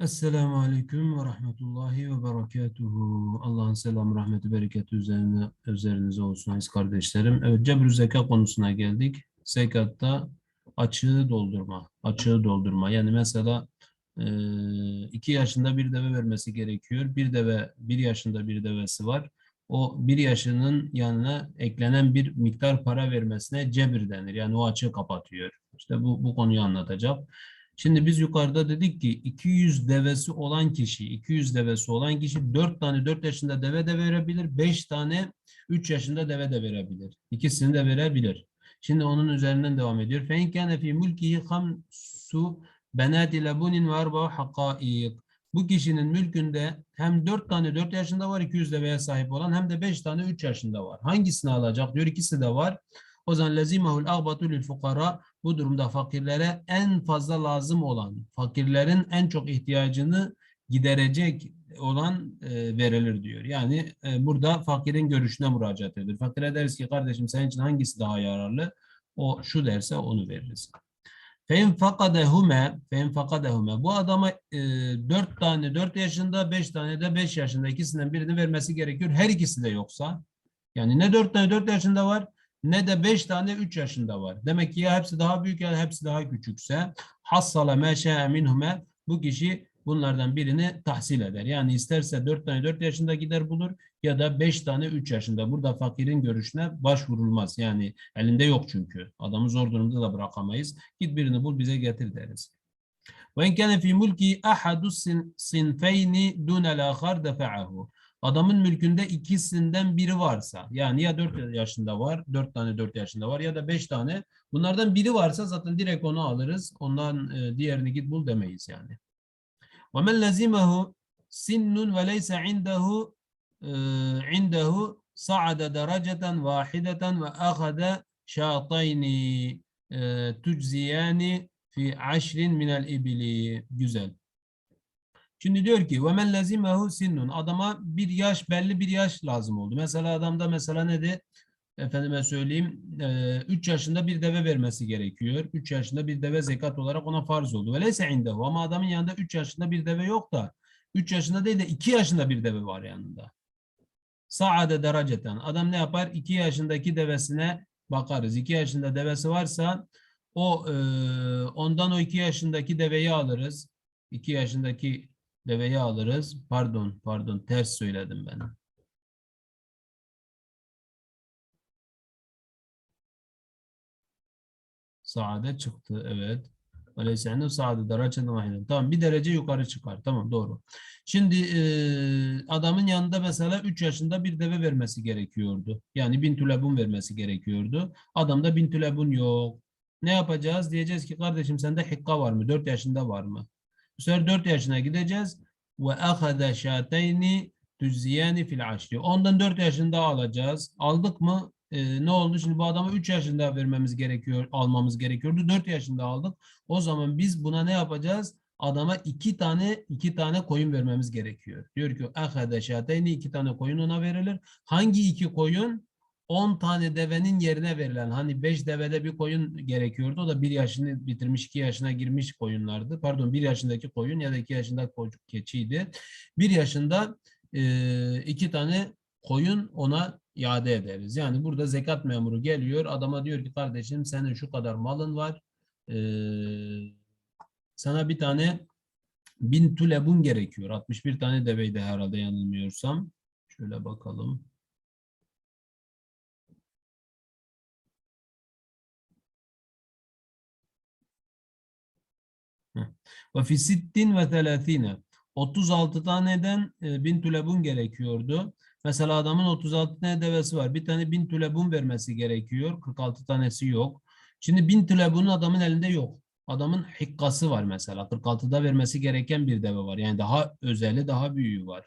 Esselamu Aleyküm ve Rahmetullahi ve Berekatuhu. Allah'ın selamı, rahmeti, bereketi üzerine, üzerinize olsun aziz kardeşlerim. Evet, cebr zekat konusuna geldik. Zekatta açığı doldurma, açığı doldurma. Yani mesela e, iki yaşında bir deve vermesi gerekiyor. Bir deve, bir yaşında bir devesi var. O bir yaşının yanına eklenen bir miktar para vermesine cebir denir. Yani o açığı kapatıyor. İşte bu, bu konuyu anlatacak. Şimdi biz yukarıda dedik ki 200 devesi olan kişi, 200 devesi olan kişi 4 tane 4 yaşında deve de verebilir, 5 tane 3 yaşında deve de verebilir. İkisini de verebilir. Şimdi onun üzerinden devam ediyor. فَاِنْ كَانَ فِي مُلْكِهِ خَمْسُ بَنَاتِ لَبُنٍ وَاَرْبَعُ حَقَائِقٍ Bu kişinin mülkünde hem 4 tane 4 yaşında var 200 deveye sahip olan hem de 5 tane 3 yaşında var. Hangisini alacak diyor ikisi de var. O zaman lezimehul ağbatu lil fukara bu durumda fakirlere en fazla lazım olan, fakirlerin en çok ihtiyacını giderecek olan e, verilir diyor. Yani e, burada fakirin görüşüne müracaat edilir. Fakire deriz ki kardeşim senin için hangisi daha yararlı? O şu derse onu veririz. Fein fakadehume, fein fakadehume. Bu adama e, 4 tane 4 yaşında, 5 tane de 5 yaşında ikisinden birini vermesi gerekiyor. Her ikisi de yoksa. Yani ne 4 tane 4 yaşında var ne de 5 tane 3 yaşında var. Demek ki ya hepsi daha büyük ya hepsi daha küçükse hassala me şe'e minhume bu kişi bunlardan birini tahsil eder. Yani isterse 4 tane 4 yaşında gider bulur ya da 5 tane 3 yaşında. Burada fakirin görüşüne başvurulmaz. Yani elinde yok çünkü. Adamı zor durumda da bırakamayız. Git birini bul bize getir deriz. İn kana fi mulki ahadu sinfeyni dunel ahar defa'ahu. Adamın mülkünde ikisinden biri varsa yani ya 4 yaşında var, 4 tane 4 yaşında var ya da 5 tane bunlardan biri varsa zaten direkt onu alırız. Ondan e, diğerini git bul demeyiz yani. وَمَنْ لَزِمَهُ سِنٌّ وَلَيْسَ عِنْدَهُ عِنْدَهُ صَعَدَ دَرَجَةً وَاحِدَةً وَأَخَذَ شَاطَيْنِ تُجْزِيَانِ fi aşrin minel ibili. Güzel. Şimdi diyor ki ve men lazimehu sinnun. Adama bir yaş belli bir yaş lazım oldu. Mesela adamda mesela ne de efendime söyleyeyim 3 yaşında bir deve vermesi gerekiyor. 3 yaşında bir deve zekat olarak ona farz oldu. Veleyse indehu ama adamın yanında 3 yaşında bir deve yok da 3 yaşında değil de 2 yaşında bir deve var yanında. Saade dereceten. Adam ne yapar? 2 yaşındaki devesine bakarız. 2 yaşında devesi varsa o ondan o 2 yaşındaki deveyi alırız. 2 yaşındaki deveyi alırız. Pardon, pardon ters söyledim ben. Saade çıktı, evet. Öyleyse saade dereceden vahiden. Tamam, bir derece yukarı çıkar. Tamam, doğru. Şimdi e, adamın yanında mesela 3 yaşında bir deve vermesi gerekiyordu. Yani bin tülebun vermesi gerekiyordu. Adamda bin tülebun yok. Ne yapacağız? Diyeceğiz ki kardeşim sende hikka var mı? 4 yaşında var mı? Bu sefer 4 yaşına gideceğiz. Ve ahada şateyni tüzziyani fil aşri. Ondan 4 yaşında alacağız. Aldık mı? Ee, ne oldu? Şimdi bu adama 3 yaşında vermemiz gerekiyor, almamız gerekiyordu. 4 yaşında aldık. O zaman biz buna ne yapacağız? Adama iki tane iki tane koyun vermemiz gerekiyor. Diyor ki ahada şateyni iki tane koyun ona verilir. Hangi iki koyun? 10 tane devenin yerine verilen hani 5 devede bir koyun gerekiyordu. O da 1 yaşını bitirmiş 2 yaşına girmiş koyunlardı. Pardon 1 yaşındaki koyun ya da 2 yaşında keçiydi. 1 yaşında e, iki tane koyun ona iade ederiz. Yani burada zekat memuru geliyor adama diyor ki kardeşim senin şu kadar malın var. E, sana bir tane bin tülebun gerekiyor. 61 tane deveydi herhalde yanılmıyorsam. Şöyle bakalım. Ve fi sittin ve telâthine. 36 taneden e, bin tülebun gerekiyordu. Mesela adamın 36 tane devesi var. Bir tane bin tülebun vermesi gerekiyor. 46 tanesi yok. Şimdi bin tülebunun adamın elinde yok. Adamın hikkası var mesela. 46'da vermesi gereken bir deve var. Yani daha özeli, daha büyüğü var.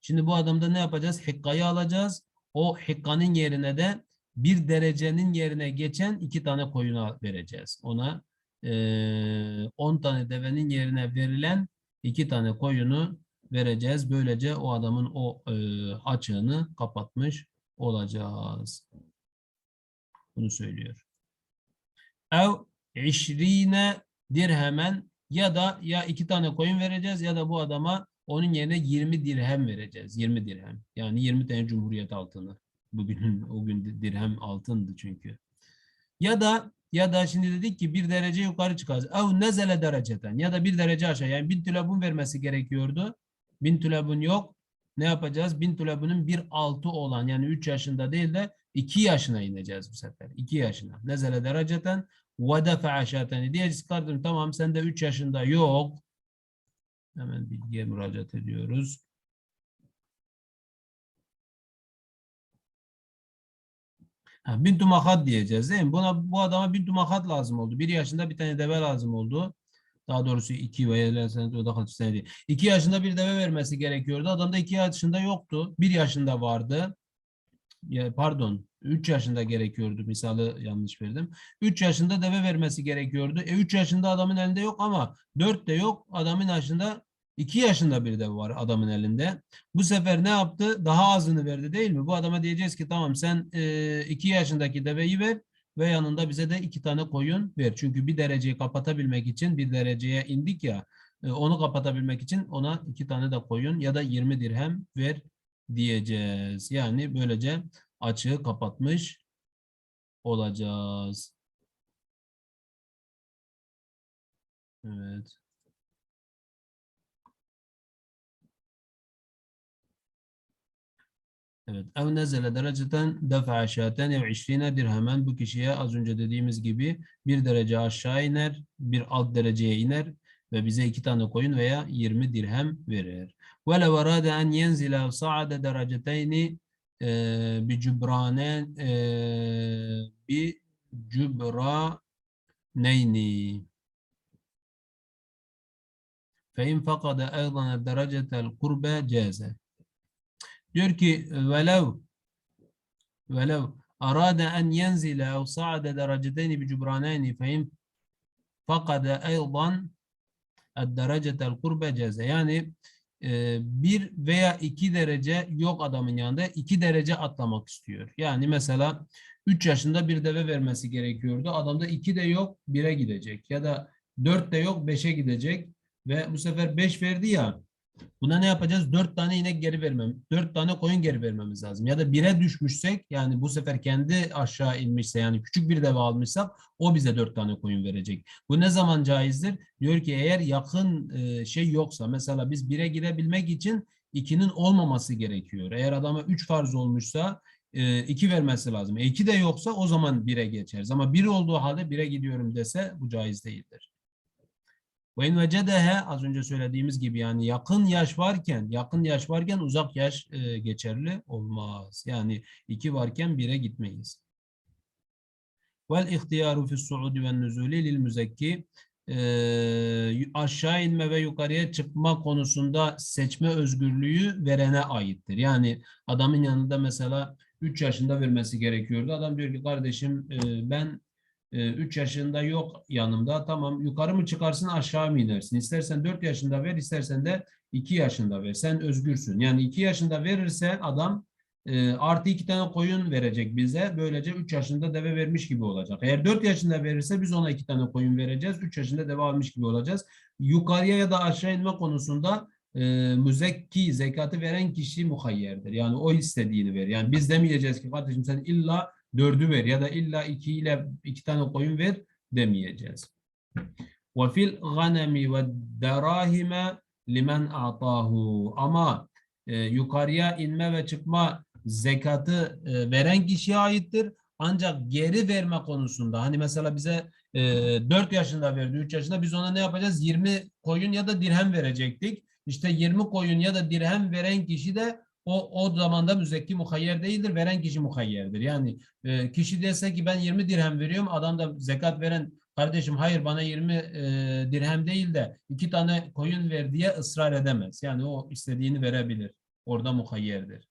Şimdi bu adamda ne yapacağız? Hikkayı alacağız. O hikkanın yerine de bir derecenin yerine geçen iki tane koyuna vereceğiz. Ona 10 tane devenin yerine verilen 2 tane koyunu vereceğiz. Böylece o adamın o açığını kapatmış olacağız. Bunu söylüyor. Ev işrine dirhemen Ya da ya iki tane koyun vereceğiz ya da bu adama onun yerine 20 dirhem vereceğiz. 20 dirhem. Yani 20 tane cumhuriyet altını. Bugün o gün dirhem altındı çünkü. Ya da ya da şimdi dedik ki bir derece yukarı çıkacağız. Ev nezele dereceten ya da bir derece aşağı. Yani bin tülabun vermesi gerekiyordu. Bin tülabun yok. Ne yapacağız? Bin tülabunun bir altı olan yani 3 yaşında değil de 2 yaşına ineceğiz bu sefer. 2 yaşına. Nezele dereceten ve defa'a şateni diyeceğiz kardeşim tamam sen de 3 yaşında yok. Hemen bilgiye müracaat ediyoruz. Ha, bin tumahat diyeceğiz değil mi? Buna, bu adama bin tumahat lazım oldu. Bir yaşında bir tane deve lazım oldu. Daha doğrusu iki veya da sene değil. İki yaşında bir deve vermesi gerekiyordu. Adamda iki yaşında yoktu. Bir yaşında vardı. Pardon. Üç yaşında gerekiyordu. Misalı yanlış verdim. Üç yaşında deve vermesi gerekiyordu. E üç yaşında adamın elinde yok ama dört de yok. Adamın yaşında 2 yaşında bir deve var adamın elinde. Bu sefer ne yaptı? Daha azını verdi değil mi? Bu adama diyeceğiz ki tamam sen 2 yaşındaki deveyi ver ve yanında bize de 2 tane koyun ver. Çünkü bir dereceyi kapatabilmek için bir dereceye indik ya onu kapatabilmek için ona 2 tane de koyun ya da 20 dirhem ver diyeceğiz. Yani böylece açığı kapatmış olacağız. Evet. Evet. Ev nezele dereceten defa şaten ev işrine dirhemen bu kişiye az önce dediğimiz gibi bir derece aşağı iner, bir alt dereceye iner ve bize iki tane koyun veya 20 dirhem verir. Ve lev arade en yenzile sa'ade dereceteyni bi cübranen bi cübraneyni. Fe in fakade eydan derecetel kurbe ceze. Diyor ki velev velev arada en yenzile ev sa'ade dereceteyni bi cubraneyni fe in fakade eydan derecetel kurbe ceze. Yani e, bir veya iki derece yok adamın yanında. iki derece atlamak istiyor. Yani mesela 3 yaşında bir deve vermesi gerekiyordu. Adamda 2 de yok 1'e gidecek. Ya da 4 de yok 5'e gidecek. Ve bu sefer 5 verdi ya Buna ne yapacağız? Dört tane inek geri vermem, dört tane koyun geri vermemiz lazım. Ya da bire düşmüşsek yani bu sefer kendi aşağı inmişse yani küçük bir deve almışsak o bize dört tane koyun verecek. Bu ne zaman caizdir? Diyor ki eğer yakın e, şey yoksa mesela biz bire girebilmek için ikinin olmaması gerekiyor. Eğer adama üç farz olmuşsa e, iki vermesi lazım. E, iki de yoksa o zaman bire geçeriz. Ama bir olduğu halde bire gidiyorum dese bu caiz değildir. Ve in vecedehe az önce söylediğimiz gibi yani yakın yaş varken yakın yaş varken uzak yaş e, geçerli olmaz. Yani iki varken bire gitmeyiz. Vel ihtiyaru fi suudi ve nüzuli lil müzekki e, aşağı inme ve yukarıya çıkma konusunda seçme özgürlüğü verene aittir. Yani adamın yanında mesela 3 yaşında vermesi gerekiyordu. Adam diyor ki kardeşim e, ben 3 ee, yaşında yok yanımda. Tamam yukarı mı çıkarsın aşağı mı inersin? İstersen 4 yaşında ver istersen de 2 yaşında ver. Sen özgürsün. Yani 2 yaşında verirse adam e, artı 2 tane koyun verecek bize. Böylece 3 yaşında deve vermiş gibi olacak. Eğer 4 yaşında verirse biz ona 2 tane koyun vereceğiz. 3 yaşında deve almış gibi olacağız. Yukarıya ya da aşağı inme konusunda e, müzekki zekatı veren kişi muhayyerdir. Yani o istediğini ver. Yani biz demeyeceğiz ki kardeşim sen illa dördü ver ya da illa iki ile iki tane koyun ver demeyeceğiz. Ve fil ganemi ve derahime limen atahu. Ama e, yukarıya inme ve çıkma zekatı e, veren kişiye aittir. Ancak geri verme konusunda hani mesela bize e, 4 yaşında verdi, 3 yaşında biz ona ne yapacağız? 20 koyun ya da dirhem verecektik. İşte 20 koyun ya da dirhem veren kişi de o, o zamanda müzekki muhayyer değildir. Veren kişi muhayyerdir. Yani e, kişi dese ki ben 20 dirhem veriyorum. Adam da zekat veren kardeşim hayır bana 20 e, dirhem değil de iki tane koyun ver diye ısrar edemez. Yani o istediğini verebilir. Orada muhayyerdir.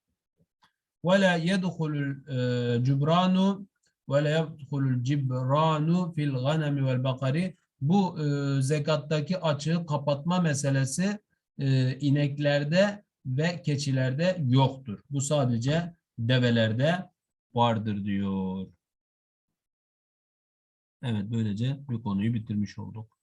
Cubranu ve la yedhulul cibranu fil ganemi vel bakari bu e, zekattaki açığı kapatma meselesi e, ineklerde ve keçilerde yoktur. Bu sadece develerde vardır diyor. Evet böylece bu konuyu bitirmiş olduk.